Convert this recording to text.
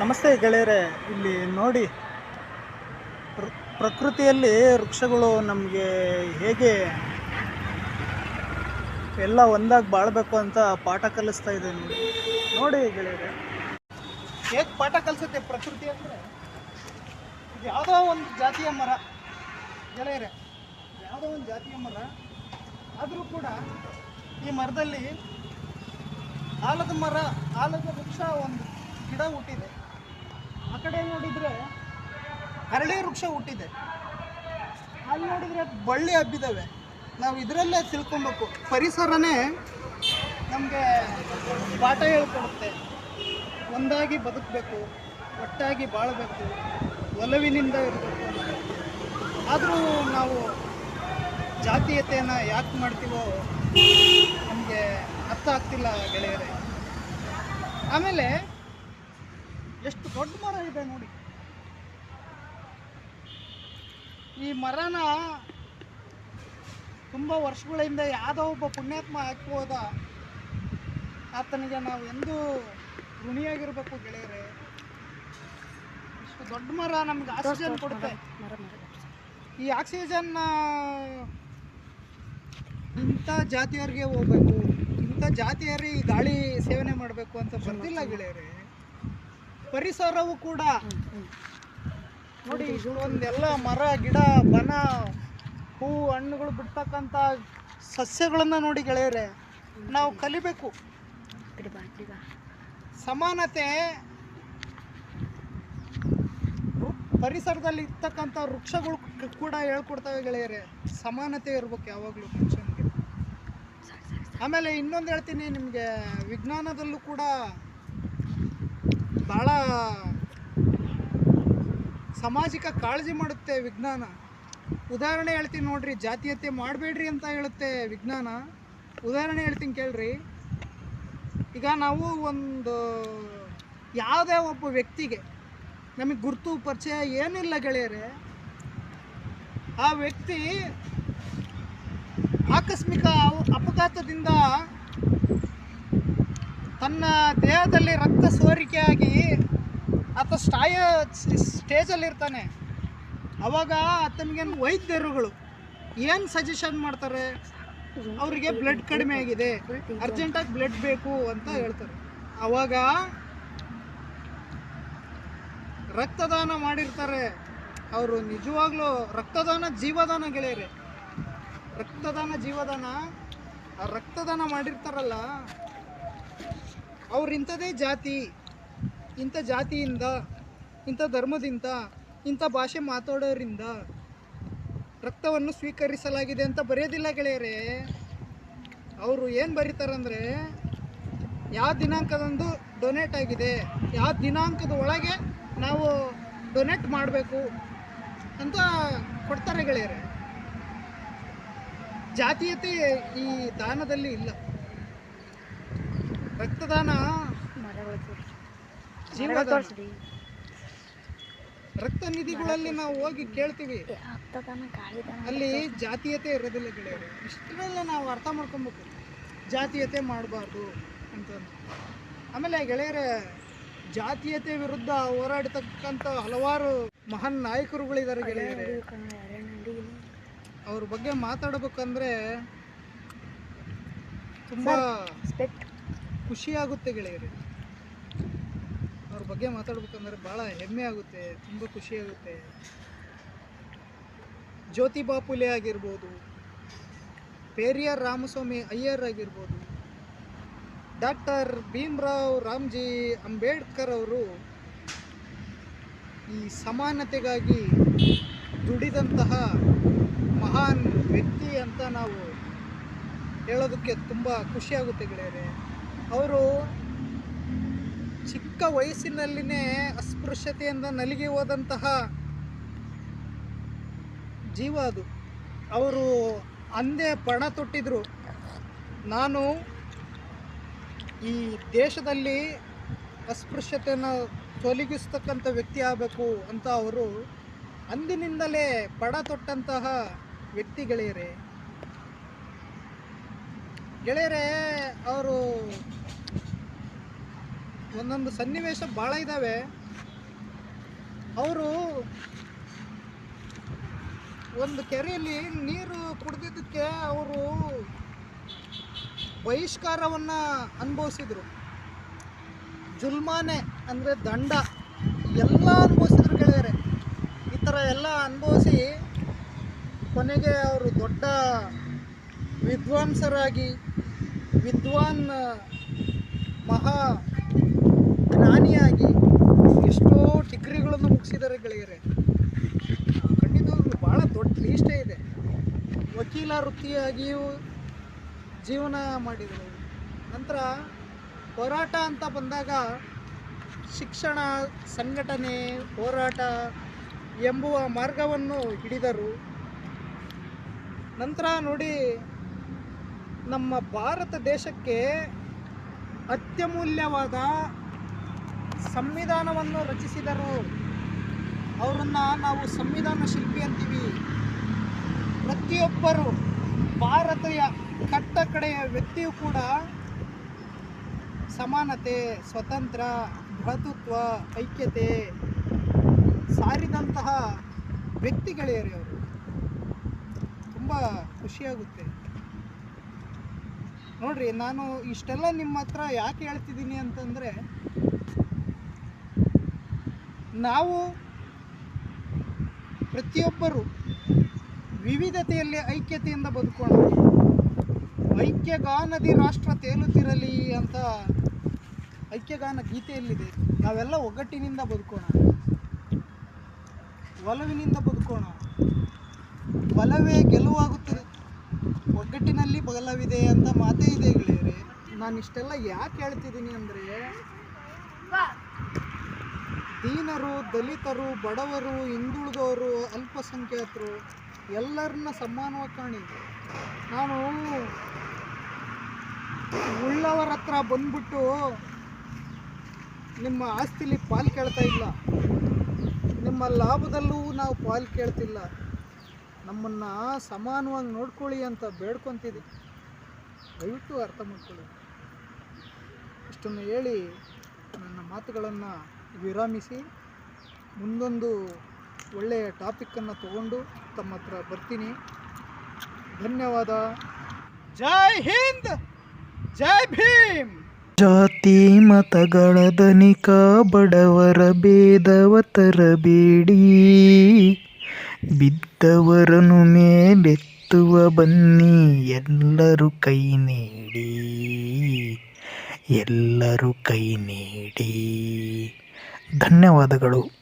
ನಮಸ್ತೆ ಗೆಳೆಯರೆ, ಇಲ್ಲಿ ನೋಡಿ ಪ್ರಕೃತಿಯಲ್ಲಿ ವೃಕ್ಷಗಳು ನಮಗೆ ಹೇಗೆ ಎಲ್ಲ ಒಂದಾಗಿ ಬಾಳಬೇಕು ಅಂತ ಪಾಠ ಕಲಿಸ್ತಾ ಇದೆ ನೋಡಿ. ನೋಡಿ ಗೆಳೆಯರೆ, ಹೇಗೆ ಪಾಠ ಕಲಿಸುತ್ತೆ ಪ್ರಕೃತಿ ಅಂದರೆ? ಇದು ಯಾವುದೋ ಒಂದು ಜಾತಿಯ ಮರ. ಗೆಳೆಯರೆ, ಯಾವುದೋ ಒಂದು ಜಾತಿಯ ಮರ. ಆದರೂ ಕೂಡ ಈ ಮರದಲ್ಲಿ ಆಲದ ಮರ, ಆಲದ ವೃಕ್ಷ ಒಂದು ಗಿಡ ಹುಟ್ಟಿದೆ. ಆ ಕಡೆ ನೋಡಿದರೆ ಅರಳಿ ವೃಕ್ಷ ಹುಟ್ಟಿದೆ. ಅಲ್ಲಿ ನೋಡಿದರೆ ಬಳ್ಳಿ ಹಬ್ಬಿದ್ದಾವೆ ನಾವು ಇದರಲ್ಲೇ ತಿಳ್ಕೊಬೇಕು. ಪರಿಸರನೇ ನಮಗೆ ಪಾಠ ಹೇಳ್ಕೊಡುತ್ತೆ. ಒಂದಾಗಿ ಬದುಕಬೇಕು, ಒಟ್ಟಾಗಿ ಬಾಳಬೇಕು, ಒಲವಿನಿಂದ ಇರಬೇಕು ಆದರೂ ನಾವು ಜಾತೀಯತೆಯನ್ನು ಯಾಕೆ ಮಾಡ್ತೀವೋ ನಮಗೆ ಅರ್ಥ ಆಗ್ತಿಲ್ಲ ಗೆಳೆಯರೇ. ಆಮೇಲೆ ಎಷ್ಟು ದೊಡ್ಡ ಮರ ಇದೆ ನೋಡಿ. ಈ ಮರನ ತುಂಬ ವರ್ಷಗಳಿಂದ ಯಾವುದೋ ಒಬ್ಬ ಪುಣ್ಯಾತ್ಮ ಹಾಕಿ ಹೋದ ಆತನಿಗೆ ನಾವು ಎಂದೂ ಋಣಿಯಾಗಿರ್ಬೇಕು ಗೆಳೆಯರೇ. ಇಷ್ಟು ದೊಡ್ಡ ಮರ ನಮ್ಗೆ ಆಕ್ಸಿಜನ್ ಕೊಡುತ್ತೆ. ಈ ಆಕ್ಸಿಜನ್ ಇಂಥ ಜಾತಿಯವ್ರಿಗೆ ಹೋಗ್ಬೇಕು ಇಂಥ ಜಾತಿಯರೇ ಈ ಗಾಳಿ ಸೇವನೆ ಮಾಡಬೇಕು ಅಂತ ಬರ್ತಿಲ್ಲ ಗೆಳೆಯರೇ. ಪರಿಸರವು ಕೂಡ. ನೋಡಿ, ಇಷ್ಟೊಂದೆಲ್ಲ ಮರ, ಗಿಡ, ಬನ, ಹೂ, ಹಣ್ಣುಗಳು ಬಿಡ್ತಕ್ಕಂಥ ಸಸ್ಯಗಳನ್ನ ನೋಡಿ ಗೆಳೆಯರೆ, ನಾವು ಕಲಿಬೇಕು. ಸಮಾನತೆ ಪರಿಸರದಲ್ಲಿ ಇರ್ತಕ್ಕಂಥ ವೃಕ್ಷಗಳು ಕೂಡ ಹೇಳ್ಕೊಡ್ತವೆ ಗೆಳೆಯರೆ. ಸಮಾನತೆ ಇರ್ಬೇಕು ಯಾವಾಗಲೂ ಮನುಷ್ಯನಿಗೆ. ಆಮೇಲೆ ಇನ್ನೊಂದು ಹೇಳ್ತೀನಿ ನಿಮಗೆ, ವಿಜ್ಞಾನದಲ್ಲೂ ಕೂಡ ಭಾಳ ಸಾಮಾಜಿಕ ಕಾಳಜಿ ಮಾಡುತ್ತೆ ವಿಜ್ಞಾನ. ಉದಾಹರಣೆ ಹೇಳ್ತೀನಿ ನೋಡ್ರಿ, ಜಾತೀಯತೆ ಮಾಡಬೇಡ್ರಿ ಅಂತ ಹೇಳುತ್ತೆ ವಿಜ್ಞಾನ. ಉದಾಹರಣೆ ಹೇಳ್ತೀನಿ ಕೇಳ್ರಿ. ಈಗ ನಾವು ಒಂದು ಯಾವುದೇ ಒಬ್ಬ ವ್ಯಕ್ತಿಗೆ ನಮಗೆ ಗುರುತು, ಪರಿಚಯ ಏನಿಲ್ಲ ಗೆಳೆಯರೆ, ಆ ವ್ಯಕ್ತಿ ಆಕಸ್ಮಿಕ ಅಪಘಾತದಿಂದ ತನ್ನ ದೇಹದಲ್ಲಿ ರಕ್ತ ಸೋರಿಕೆಯಾಗಿ ಆತ ಸ್ಟಾಯ ಸ್ಟೇಜಲ್ಲಿ ಇರ್ತಾನೆ ಅವಾಗ ಆತನಿಗೆ ವೈದ್ಯರುಗಳು ಏನು ಸಜೆಷನ್ ಮಾಡ್ತಾರೆ? ಅವರಿಗೆ ಬ್ಲಡ್ ಕಡಿಮೆ ಆಗಿದೆ ಅರ್ಜೆಂಟಾಗಿ ಬ್ಲಡ್ ಬೇಕು ಅಂತ ಹೇಳ್ತಾರೆ. ಅವಾಗ ರಕ್ತದಾನ ಮಾಡಿರ್ತಾರೆ. ಅವರು ನಿಜವಾಗ್ಲೂ ರಕ್ತದಾನ ಜೀವದಾನ ಗೆಳೆಯರೆ. ರಕ್ತದಾನ ಜೀವದಾನ, ಆ ರಕ್ತದಾನ ಮಾಡಿರ್ತಾರಲ್ಲ ಅವ್ರು ಇಂಥದೇ ಜಾತಿ, ಇಂಥ ಜಾತಿಯಿಂದ, ಇಂಥ ಧರ್ಮದಿಂದ, ಇಂಥ ಭಾಷೆ ಮಾತಾಡೋರಿಂದ ರಕ್ತವನ್ನು ಸ್ವೀಕರಿಸಲಾಗಿದೆ ಅಂತ ಬರೆಯೋದಿಲ್ಲ ಗೆಳೆಯರೇ. ಅವರು ಏನು ಬರೀತಾರಂದರೆ ಯಾವ ದಿನಾಂಕದಂದು ಡೊನೇಟ್ ಆಗಿದೆ ಯಾವ ದಿನಾಂಕದ ಒಳಗೆ ನಾವು ಡೊನೇಟ್ ಮಾಡಬೇಕು ಅಂತ ಕೊಡ್ತಾರೆ ಗೆಳೆಯರೇ. ಜಾತೀಯತೆ ಈ ದಾನದಲ್ಲಿ ಇಲ್ಲ. ರಕ್ತದಾನ? ರಕ್ತ ನಿಧಿಗಳಲ್ಲಿ ನಾವು ಹೋಗಿ ಕೇಳ್ತೀವಿ. ಅಲ್ಲಿ ಜಾತೀಯತೆ ಇರೋದಿಲ್ಲ ಗೆಳೆಯರು. ಇಷ್ಟರಲ್ಲೇ ನಾವು ಅರ್ಥ ಮಾಡ್ಕೊಬೇಕು. ಜಾತೀಯತೆ ಮಾಡಬಾರ್ದು ಅಂತ ಆಮೇಲೆ ಗೆಳೆಯರ ಜಾತೀಯತೆ ವಿರುದ್ಧ ಹೋರಾಡತಕ್ಕಂಥ ಹಲವಾರು ಮಹಾನ್ ನಾಯಕರುಗಳಿದ್ದಾರೆ ಗೆಳೆಯರು. ಅವ್ರ ಬಗ್ಗೆ ಮಾತಾಡಬೇಕಂದ್ರೆ ತುಂಬ ಖುಷಿಯಾಗುತ್ತೆ ಗೆಳೆಯರೆ. ಅವ್ರ ಬಗ್ಗೆ ಮಾತಾಡ್ಬೇಕಂದ್ರೆ ಭಾಳ ಹೆಮ್ಮೆ ಆಗುತ್ತೆ, ತುಂಬ ಖುಷಿಯಾಗುತ್ತೆ ಜ್ಯೋತಿ ಬಾಪುಲೆ ಆಗಿರ್ಬೋದು, ಪೇರಿಯಾರ್ ರಾಮಸ್ವಾಮಿ ಅಯ್ಯರ್ ಆಗಿರ್ಬೋದು, ಡಾಕ್ಟರ್ ಭೀಮ್ರಾವ್ ರಾಮ್ಜಿ ಅಂಬೇಡ್ಕರ್ ಅವರು ಈ ಸಮಾನತೆಗಾಗಿ ದುಡಿದಂತಹ ಮಹಾನ್ ವ್ಯಕ್ತಿ ಅಂತ ನಾವು ಹೇಳೋದಕ್ಕೆ ತುಂಬ ಖುಷಿಯಾಗುತ್ತೆ ಗೆಳೆಯರೆ. ಅವರು ಚಿಕ್ಕ ವಯಸ್ಸಿನಲ್ಲಿನೇ ಅಸ್ಪೃಶ್ಯತೆಯಿಂದ ನಲಿಗೆ ಹೋದಂತಹ ಜೀವ ಅದು. ಅವರು ಅಂದೇ ಪಣ ತೊಟ್ಟಿದ್ರು. ನಾನು ಈ ದೇಶದಲ್ಲಿ ಅಸ್ಪೃಶ್ಯತೆಯನ್ನು ತೊಲಗಿಸ್ತಕ್ಕಂಥ ವ್ಯಕ್ತಿ ಆಗಬೇಕು ಅಂತ ಅವರು ಅಂದಿನಿಂದಲೇ ಪಣ ತೊಟ್ಟಂತಹ ವ್ಯಕ್ತಿ ಗೆಳೆಯರೇ, ಅವರು ಒಂದೊಂದು ಸನ್ನಿವೇಶ ಭಾಳ ಇದ್ದಾವೆ ಅವರು ಒಂದು ಕೆರೆಯಲ್ಲಿ ನೀರು ಕುಡಿದಿದ್ದಕ್ಕೆ ಅವರು ಬಹಿಷ್ಕಾರವನ್ನು ಅನುಭವಿಸಿದರು. ಜುಲ್ಮಾನೆ ಅಂದರೆ ದಂಡ, ಎಲ್ಲ ಅನುಭವಿಸಿದ್ರು ಗೆಳೆಯರೆ. ಈ ಥರ ಎಲ್ಲ ಅನುಭವಿಸಿ ಕೊನೆಗೆ ಅವರು ದೊಡ್ಡ ವಿದ್ವಾಂಸರಾಗಿ ವಿದ್ವಾನ್ ಮಹಾ ಜ್ಞಾನಿಯಾಗಿ ಎಷ್ಟೋ ಡಿಗ್ರಿಗಳನ್ನು ಮುಗಿಸಿದ್ದಾರೆ ಗೆಳೆಯರೆ. ಖಂಡಿತವಾಗ್ಲೂ ಭಾಳ ದೊಡ್ಡ ಲೀಸ್ಟೇ ಇದೆ. ವಕೀಲ ವೃತ್ತಿಯಾಗಿಯೂ ಜೀವನ ಮಾಡಿದರು ನಂತರ ಹೋರಾಟ ಅಂತ ಬಂದಾಗ ಶಿಕ್ಷಣ ಸಂಘಟನೆ ಹೋರಾಟ ಎಂಬುವ ಮಾರ್ಗವನ್ನು ಹಿಡಿದರು. ನಂತರ ನೋಡಿ ನಮ್ಮ ಭಾರತ ದೇಶಕ್ಕೆ ಅತ್ಯಮೂಲ್ಯವಾದ ಸಂವಿಧಾನವನ್ನು ರಚಿಸಿದರು. ಅವರನ್ನು ನಾವು ಸಂವಿಧಾನ ಶಿಲ್ಪಿ ಅಂತೀವಿ. ಪ್ರತಿಯೊಬ್ಬರು ಭಾರತೀಯ ಕಟ್ಟ ಕಡೆಯ ವ್ಯಕ್ತಿಯು ಕೂಡ ಸಮಾನತೆ, ಸ್ವತಂತ್ರ, ಭ್ರಾತೃತ್ವ, ಐಕ್ಯತೆ ಸಾರಿದಂತಹ ವ್ಯಕ್ತಿಗಳೇರಿ ಅವರು. ತುಂಬ ಖುಷಿಯಾಗುತ್ತೆ. ನೋಡ್ರಿ, ನಾನು ಇಷ್ಟೆಲ್ಲ ನಿಮ್ಮ ಹತ್ರ ಯಾಕೆ ಹೇಳ್ತಿದ್ದೀನಿ ಅಂತಂದರೆ, ನಾವು ಪ್ರತಿಯೊಬ್ಬರು ವಿವಿಧತೆಯಲ್ಲಿ ಐಕ್ಯತೆಯಿಂದ ಬದುಕೋಣ ಐಕ್ಯಗಾನದಿ ರಾಷ್ಟ್ರ ತೇಲುತ್ತಿರಲಿ ಅಂತ ಐಕ್ಯಗಾನ ಗೀತೆಯಲ್ಲಿದೆ. ನಾವೆಲ್ಲ ಒಗ್ಗಟ್ಟಿನಿಂದ ಬದುಕೋಣ. ಒಲವಿನಿಂದ ಬದುಕೋಣ. ಒಲವೇ ಗೆಲುವಾಗುತ್ತದೆ. ಒಗ್ಗಟ್ಟಿನಲ್ಲಿ ಬಲವಿದೆ ಅಂತ ಮಾತೇ ಇದೆ ಗೆಳೆಯರೆ. ನಾನು ಇಷ್ಟೆಲ್ಲ ಯಾಕೆ ಹೇಳ್ತಿದ್ದೀನಿ ಅಂದರೆ, ದೀನರು, ದಲಿತರು, ಬಡವರು, ಹಿಂದುಳಿದವರು, ಅಲ್ಪಸಂಖ್ಯಾತರು ಎಲ್ಲರನ್ನ ಸಮಾನವಾಗಿ ಕಾಣಿ. ನಾನು ಉಳ್ಳವರ ಹತ್ರ ಬಂದ್ಬಿಟ್ಟು ನಿಮ್ಮ ಆಸ್ತಿಲಿ ಪಾಲು ಕೇಳ್ತಾ ಇಲ್ಲ. ನಿಮ್ಮ ಲಾಭದಲ್ಲೂ ನಾವು ಪಾಲು ಕೇಳ್ತಿಲ್ಲ. ನಮ್ಮನ್ನು ಸಮಾನವಾಗಿ ನೋಡ್ಕೊಳ್ಳಿ ಅಂತ ಬೇಡ್ಕೊತಿದೆ. ದಯವಿಟ್ಟು ಅರ್ಥ ಮಾಡ್ಕೊಳ್ಳಿ. ಇಷ್ಟನ್ನು ಹೇಳಿ ನನ್ನ ಮಾತುಗಳನ್ನು ವಿರಾಮಿಸಿ, ಮುಂದೊಂದು ಒಳ್ಳೆಯ ಟಾಪಿಕ್ಕನ್ನು ತಗೊಂಡು ತಮ್ಮ ಹತ್ರ ಬರ್ತೀನಿ. ಧನ್ಯವಾದ. ಜೈ ಹಿಂದ್, ಜೈ ಭೀಮ್. ಜಾತಿ ಮತಗಳ ಧನಿಕ, ಬಡವರ ಭೇದವ ತರಬೇಡಿ. ಬಿದ್ದವರನ್ನು ಮೇಲೆತ್ತುವ ಬನ್ನಿ ಎಲ್ಲರೂ ಕೈ ನೀಡಿ ಎಲ್ಲರೂ ಕೈ ನೀಡಿ. ಧನ್ಯವಾದಗಳು.